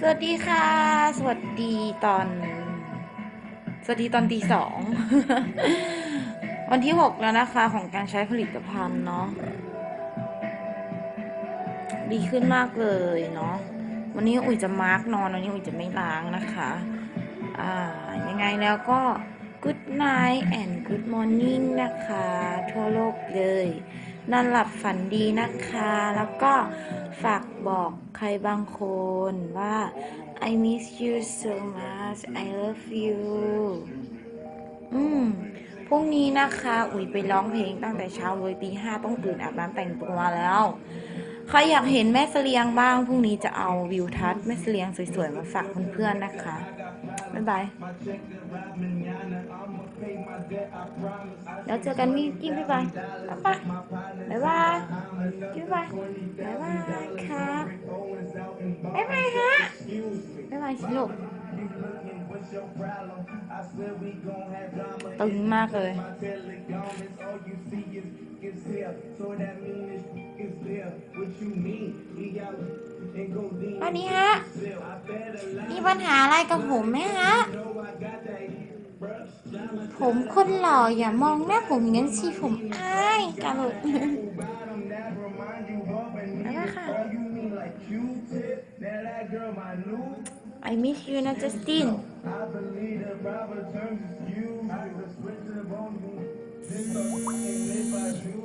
สวัสดีค่ะ สวัสดีตอน สวัสดีตอนตีสอง วันที่หกแล้วนะคะ ของการใช้ผลิตภัณฑ์เนาะดีขึ้นมากเลยเนาะวันนี้อุ๋ยจะมาร์กนอนวันนี้อุ๋ยจะไม่ล้างนะคะ อ่า ยังไงแล้วก็ good night and good morning นะคะ ทั่วโลกเลยนอนหลับฝันดีนะคะ แล้วก็ ฝากบอกใครบางคนว่า I miss you so much I love you อืมพรุ่งนี้นะคะ อุ๋ยไปร้องเพลงตั้งแต่เช้าเลยตีห้าต้องตื่นอาบน้ำแต่งตัวแล้ว ใครอยากเห็นแม่เสลียงบ้าง พรุ่งนี้จะเอาวิวทัศน์แม่เสลียงสวยๆ มาฝากเพื่อนๆนะคะ บ๊ายบาย แล้วเจอกันมีกิ้งบ๊ายบายบ๊ายบายบ๊ายบาย กิ้งบ๊ายบายบ๊ายบายครับบ๊ายบายฮะบ๊ายบายสิลูกตึงมากเลย วันนี้ฮะ มีปัญหาอะไรกับผมไหมฮะ ผมคนหล่ออย่ามองหน้าผมงั้นสิผมอายกันเลย I miss you นะ Justin If I do